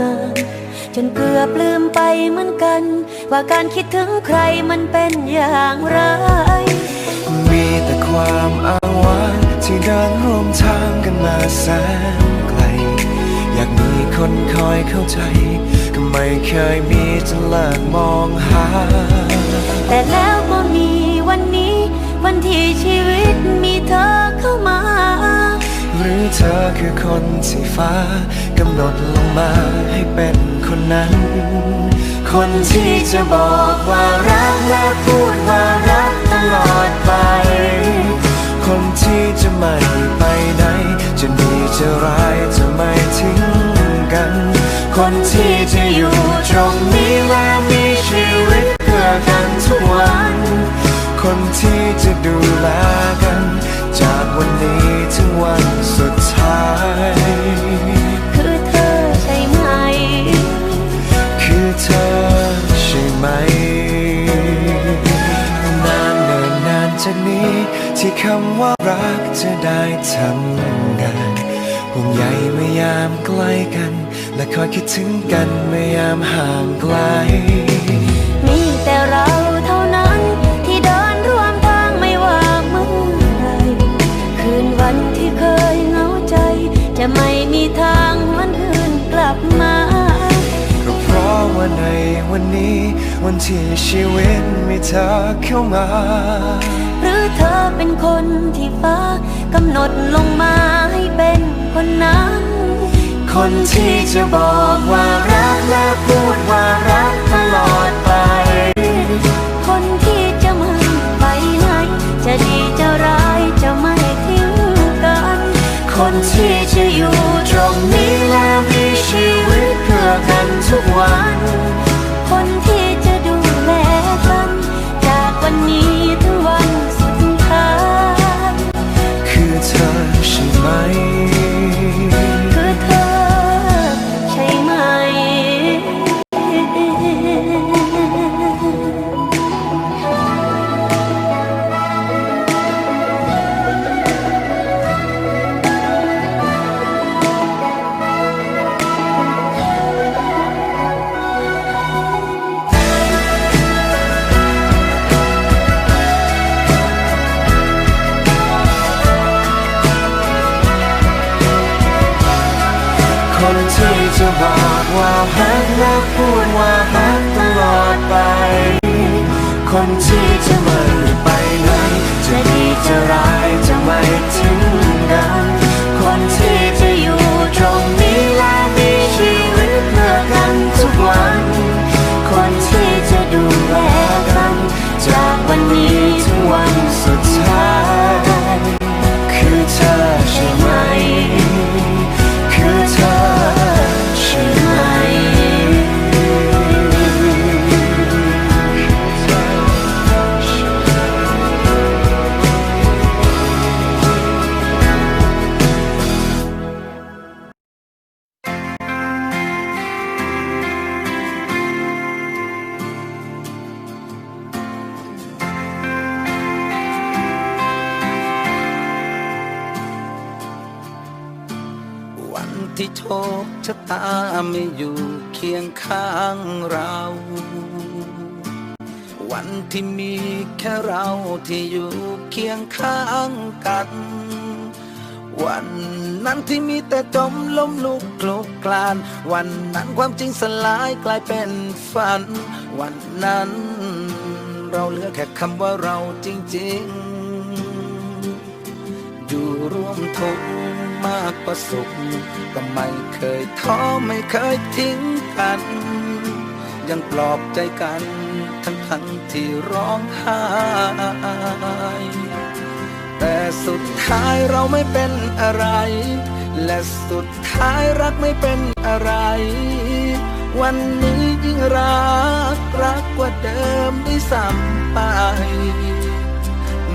งานจนเกือบลืมไปเหมือนกัน ว่าการคิดถึงใครมันเป็นอย่างไร มีแต่ความอ้างว้างที่เดินร่วมทางกันมาแสนไกล อยากมีคนคอยเข้าใจ ก็ไม่เคยมีจนเลิกมองหา แต่แล้วก็มีวันนี้ วันที่ชีวิต หรือเธอคือคนที่ฟ้ากำหนดลงมาให้เป็นคนนั้น คนที่จะบอกว่ารักและพูดว่ารักตลอดไป คนที่จะไม่ไปไหน จะดีจะร้ายจะไม่ทิ้งกัน คนที่จะอยู่ตรง และคอยคิดถึงกันเมื่อยามห่างไกล มีแต่เราเท่านั้นที่เดินร่วมทางไม่ว่าเมื่อไหรคืนวันที่เคยเหงาใจ จะไม่มีทางหวนคืนกลับมา ก็เพราะว่าในวันนี้ วันที่ชีวิตมีเธอเข้ามา หรือเธอเป็นคนที่ฟ้ากำหนดลงมาให้เป็นคนนั้น คนที่จะบอกว่ารักและพูดว่ารักตลอดไป คนที่จะบอกว่าฮักและพูดว่าฮักตลอดไป คนที่จะไม่ไป ที่โชคชะตาไม่อยู่เคียงข้างเรา วันที่มีแค่เราที่อยู่เคียงข้างกัน วันนั้นที่มีแต่จมล้มลุกคลุกคลาน วันนั้นความจริงสลายกลายเป็นฝัน วันนั้นเราเหลือแค่คำว่าเราจริง ๆ อยู่ร่วมทุกข์ มากกว่าสุข ก็ไม่เคยท้อไม่เคยทิ้งกัน ยังปลอบใจกัน ทั้งทั้งที่ร้องไห้แต่สุดท้ายเราไม่เป็นอะไร และสุดท้ายรักไม่เป็นอะไร วันนี้ยิ่งรักรักกว่าเดิมด้วยซ้ำไป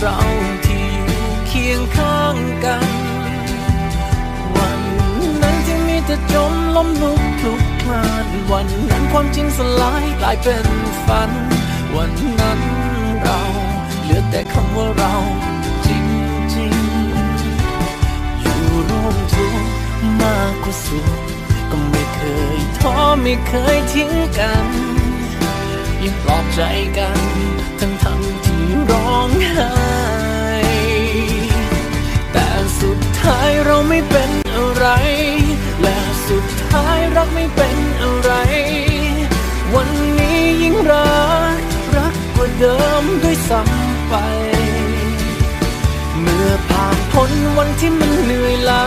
เราที่อยู่เคียงข้างกัน วันนั้นที่มีแต่จมล้มลุกคลุกคลาน วันนั้นความจริงสลายกลายเป็นฝัน วันนั้นเราเหลือแต่คำว่าเราจริงๆอยู่ร่วมทุกข์มากกว่าสุขก็ไม่เคยท้อไม่เคยทิ้งกัน ยังปลอบใจกันทั้งทั้ง เป็นอะไร วันนี้ยิ่งรัก รักกว่าเดิมด้วยซ้ำไป เมื่อผ่านพ้นวันที่มันเหนื่อยล้า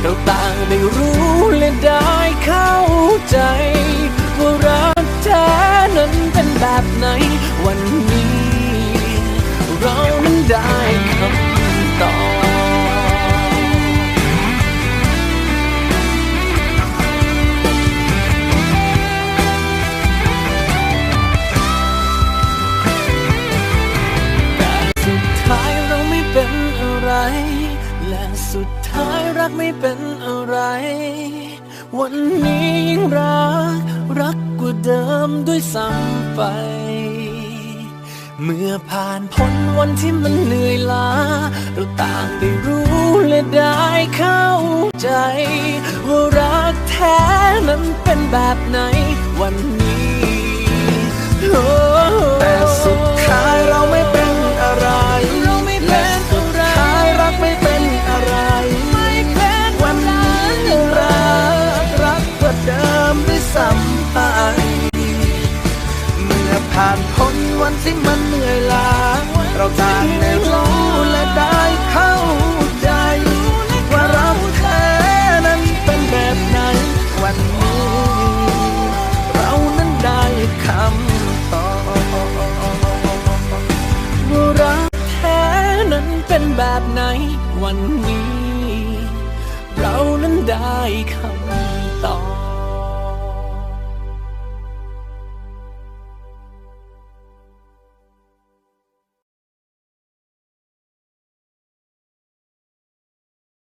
เราต่างได้รู้และได้เข้าใจ ว่ารักแท้นั้นเป็นแบบไหน วันนี้ กไม่เป็นอะไร วันนี้ยิ่งรัก รักกว่าเดิมด้วยซ้ำไป เมื่อผ่านพ้นวันที่มันเหนื่อยล้า เราต่างได้รู้และได้เข้าใจ ว่ารักแท้นั้นเป็นแบบไหน วันนี้ นี้ เรานั้นได้คำตอบ